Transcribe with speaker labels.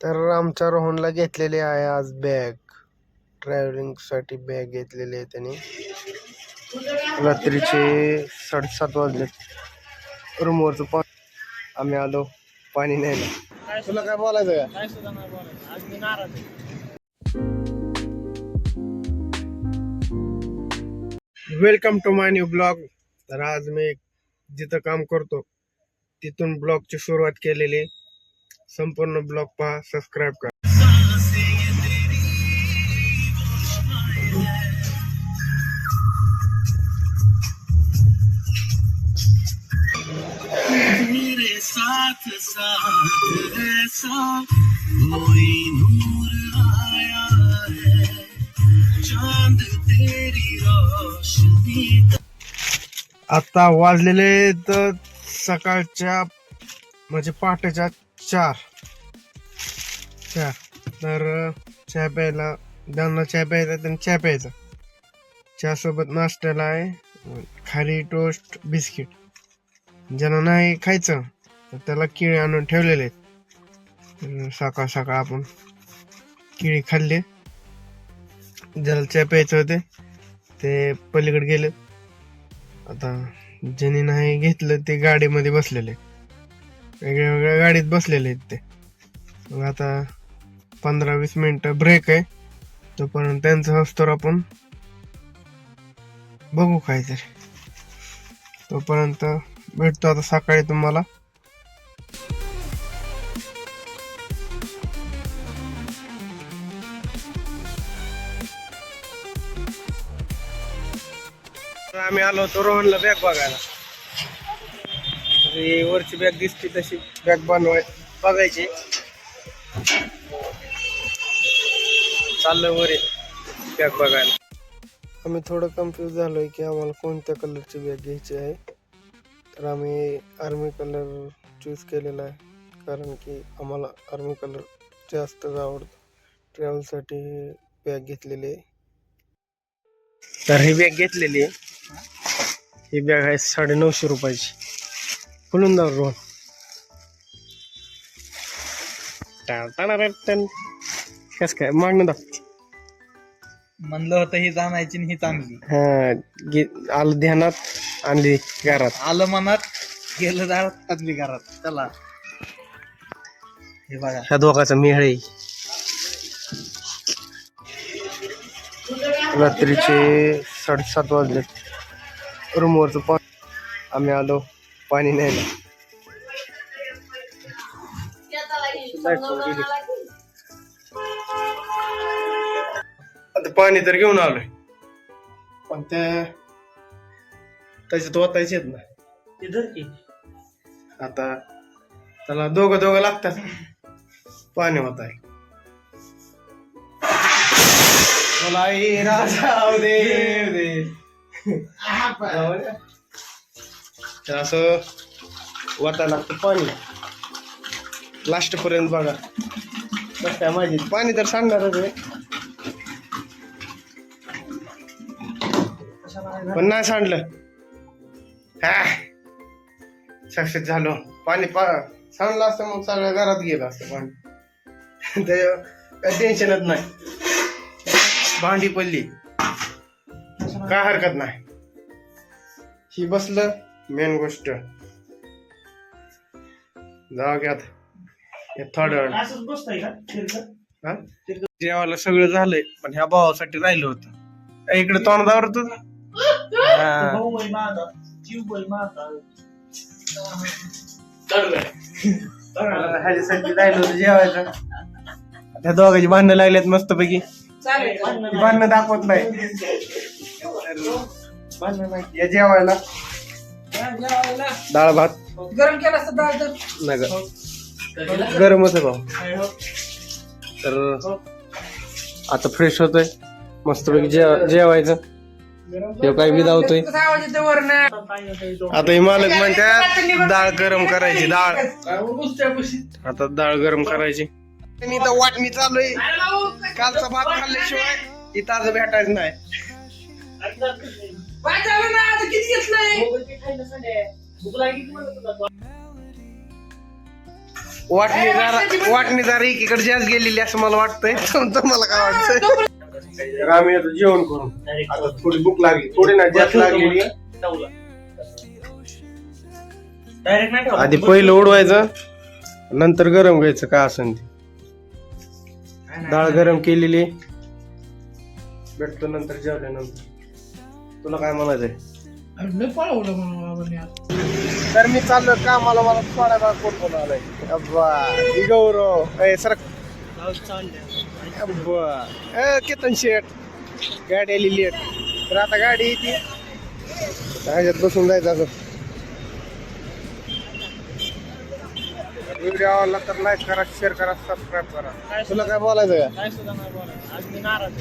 Speaker 1: तर आमच्या रोहनला घेतलेली आहे आज बॅग ट्रॅव्हलिंगसाठी बॅग घेतलेली आहे त्याने. रात्रीचे साडेसात वाजले रूमवरचं पाणी आम्ही आलो पाणी नाही तुला काय बोलायचं का welcome to my new blog तर आज मी जिथं काम करतो तिथून ब्लॉगची सुरुवात केलेली. संपूर्ण ब्लॉग पहा सबस्क्राईब करा.
Speaker 2: मेरे साथ साथ ऐसा कोई नूर आया है। चांद तेरी रोशनी
Speaker 1: आता वाजलेले तर सकाळच्या म्हणजे पहाटेच्या चार. चहा. तर चहा प्यायला ज्यांना चहा प्यायचा त्यांना चहा प्यायचा. चहासोबत नाश्त्याला आहे खारी टोस्ट बिस्किट. ज्यांना नाही खायचं तर त्याला केळी आणून ठेवलेले आहेत. सकाळ सकाळ आपण केळी खाल्ले. ज्याला चहा प्यायचं होते ते पलीकडे गेले. आता ज्यांनी नाही घेतलं ते गाडीमध्ये बसलेले. वेगळ्या वेगळ्या गाडीत बसलेले आहेत ते. मग आता पंधरा वीस मिनटं ब्रेक आहे. तोपर्यंत त्यांचं हस्तोर आपण. बघू काहीतरी. तोपर्यंत भेटतो आता सकाळी तुम्हाला. आम्ही आलो होतो रोहनला बॅग बघायला. ही वरची बॅग दिसते तशी. बॅग बनवाय बघायची. चाललं वर. बॅग बघायला. आम्ही थोडं कन्फ्यूज झालोय की आम्हाला कोणत्या कलरची बॅग घ्यायची आहे? तर आम्ही आर्मी कलर चूज केलेला आहे. कारण की आम्हाला आर्मी कलर जास्तच आवडतो. ट्रॅव्हलसाठी बॅग घेतलेली आहे. तर ही बॅग घेतलेली आहे. ही बॅग आहे साडे नऊशे रुपयाची. खुलून जाऊ रोहन. कस काय? मागणं दाख
Speaker 3: म्हणलं होतं ही जाणायची आणि ही चांगली.
Speaker 1: हा गे- आलं ध्यानात आणली घरात.
Speaker 3: आलं मनात गेलं दारात घरात. चला. हे बघा.
Speaker 1: ह्या दोघाचा मेळ आहे. रात्रीचे साडेसात वाजले. रूमवरचं पाणी आम्ही आलो पाणी न्यायला. आता पाणी तर घेऊन आलोय. पण त्या त्याच्यात ओतायचे येत नाही
Speaker 3: इधर की.
Speaker 1: आता त्याला दोघं दोघं लागतात. पाणी होत आहे मला आई राजा दे दे. तर असं वाटायला लागतं पाणी. लास्ट पर्यंत बघा. बस काय माझी. पाणी तर सांगणारच आहे. पण नाही सांडलं. हा. सक्सेस झालो. पाणी पा सांडलं असतं मग सगळ्या घरात गेलं असतं पाणी. त्याच्यावर काही टेन्शनच नाही. भांडी पडली. काय हरकत नाही. ही बसलं मेन गोष्ट? हा? जेवायला सगळं झालंय पण ह्या भावासाठी राहिलं होतं. इकडे तोंडावर तू
Speaker 3: भाऊ आहे माझा जीव आहे माझा
Speaker 1: ह्याच्यासाठी राहिलं होतं जेवायचं त्या दोघांची भांडणं लागल्यात मस्त पैकी भांडणं दाखवत नाही भांडणं नाही या जेवायला डाळ भात
Speaker 3: गरम केला असतं डाळ तर
Speaker 1: गरमच आहे भाऊ तर आता फ्रेश होतोय मस्तपैकी जेव जेवायचं हे काय विधावतोय आता हे मालक म्हणतात डाळ गरम करायची डाळ. आता डाळ गरम करायची. आणि इथं वाटणी चालू आहे. कालचा भात खाल्ल्याशिवाय इथं आज भेटायचं नाही. वाटणीदार वाटणीदार एकीकडे जास्त गेलेली असं मला वाटतंय. तुम्हाला काय वाटतंय? तर आम्ही आता जेवण करू. आता थोडी भूक लागली थोडी ना जास्त लागलेली
Speaker 3: डायरेक्ट नाही ठेवला.
Speaker 1: आधी पहिलं उडवायचं नंतर गरम घ्यायचं काय असेल ते डाळ गरम केलेली. भेटतो नंतर जेवल्यानंतर. तुला काय म्हणायचंय? तर मी चाललो कामाला मला सोडायला कोण कोण आलाय. अब्बा ही गौरव. सर बर केतन शेट गाडी आली लेट तर आता गाडी येते. ह्याच्यात बसून जायचं असं. व्हिडिओ आवडला तर लाईक करा शेअर करा सबस्क्राईब करा. तुला काय बोलायचं का
Speaker 3: सुद्धा नाही बोलायचं. आज मी नाराज